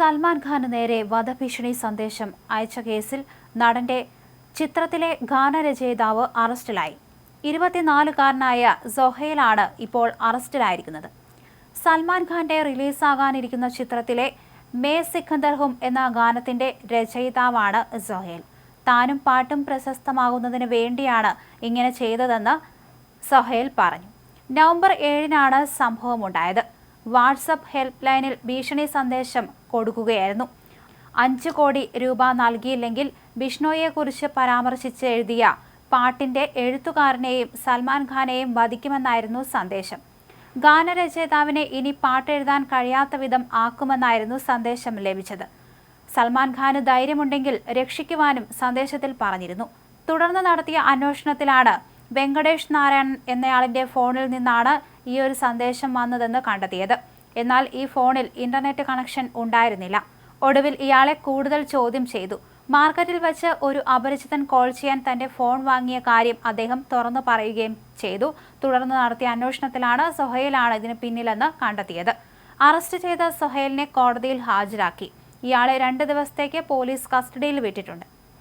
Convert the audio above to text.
സൽമാൻ ഖാന് നേരെ വധഭീഷണി സന്ദേശം അയച്ച കേസിൽ നടന്റെ ചിത്രത്തിലെ ഗാനരചയിതാവ് അറസ്റ്റിലായി. ഇരുപത്തിനാലുകാരനായ സൊഹേലാണ് ഇപ്പോൾ അറസ്റ്റിലായിരിക്കുന്നത്. സൽമാൻ ഖാന്റെ റിലീസാകാനിരിക്കുന്ന ചിത്രത്തിലെ മേ സിഖന്ദർ ഹും എന്ന ഗാനത്തിന്റെ രചയിതാവാണ് സൊഹേൽ. താനും പാട്ടും പ്രശസ്തമാകുന്നതിന് വേണ്ടിയാണ് ഇങ്ങനെ ചെയ്തതെന്ന് സൊഹേൽ പറഞ്ഞു. നവംബർ ഏഴിനാണ് സംഭവമുണ്ടായത്. വാട്സപ്പ് ഹെൽപ്പ് ലൈനിൽ ഭീഷണി സന്ദേശം കൊടുക്കുകയായിരുന്നു. അഞ്ച് കോടി രൂപ നൽകിയില്ലെങ്കിൽ ബിഷ്ണോയെക്കുറിച്ച് പരാമർശിച്ച് എഴുതിയ പാട്ടിന്റെ എഴുത്തുകാരനെയും സൽമാൻ ഖാനെയും വധിക്കുമെന്നായിരുന്നു സന്ദേശം. ഗാനരചയിതാവിനെ ഇനി പാട്ടെഴുതാൻ കഴിയാത്ത വിധം ആക്കുമെന്നായിരുന്നു സന്ദേശം ലഭിച്ചത്. സൽമാൻ ഖാന് ധൈര്യമുണ്ടെങ്കിൽ രക്ഷിക്കുവാനും സന്ദേശത്തിൽ പറഞ്ഞിരുന്നു. തുടർന്ന് നടത്തിയ അന്വേഷണത്തിലാണ് വെങ്കടേഷ് നാരായണൻ എന്നയാളിന്റെ ഫോണിൽ നിന്നാണ് ഈ ഒരു സന്ദേശം വന്നതെന്ന് കണ്ടെത്തിയത്. എന്നാൽ ഈ ഫോണിൽ ഇന്റർനെറ്റ് കണക്ഷൻ ഉണ്ടായിരുന്നില്ല. ഒടുവിൽ ഇയാളെ കൂടുതൽ ചോദ്യം ചെയ്തു. മാർക്കറ്റിൽ വെച്ച് ഒരു അപരിചിതൻ കോൾ ചെയ്യാൻ തന്റെ ഫോൺ വാങ്ങിയ കാര്യം അദ്ദേഹം തുറന്നു പറയുകയും ചെയ്തു. തുടർന്ന് നടത്തിയ അന്വേഷണത്തിലാണ് സൊഹൈലാണ് ഇതിന് പിന്നിലെന്ന് കണ്ടെത്തിയത്. അറസ്റ്റ് ചെയ്ത സൊഹൈലിനെ കോടതിയിൽ ഹാജരാക്കി. ഇയാളെ രണ്ട് ദിവസത്തേക്ക് പോലീസ് കസ്റ്റഡിയിൽ വിട്ടിട്ടുണ്ട്.